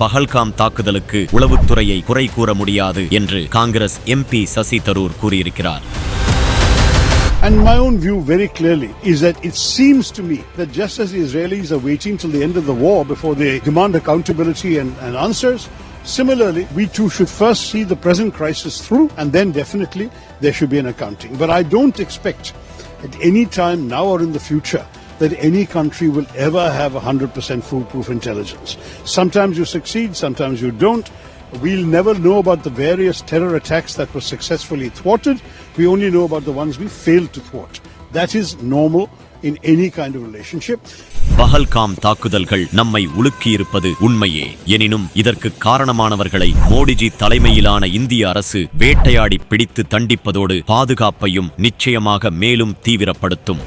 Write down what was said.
பஹல்காம் தாக்குதலுக்கு உளவுத்துறையை குறை கூற முடியாது என்று காங்கிரஸ் எம்பி சசி தரூர் கூறியிருக்கிறார் And my own view very clearly is that it seems to me that just as the Israelis are waiting till the end of the war before they demand accountability and, and answers, similarly, we too should first see the present crisis through and then definitely there should be an accounting. But I don't expect at any time now or in the future that any country will ever have 100% foolproof intelligence. Sometimes you succeed, sometimes you don't. We'll never know about the various terror attacks that were successfully thwarted. We only know about the ones we failed to thwart. That is normal in any kind of relationship. Pahalgam தாக்குதல்கள் நம்மை உலுக்கியிருப்பது உண்மையே எனினும் இதற்கு காரணமானவர்களை மோடிஜி தலைமையிலான இந்திய அரசு வேட்டையாடி பிடித்து தண்டிப்பதோடு பாதுகாப்பையும் நிச்சயமாக மேலும் தீவிரப்படுத்தும்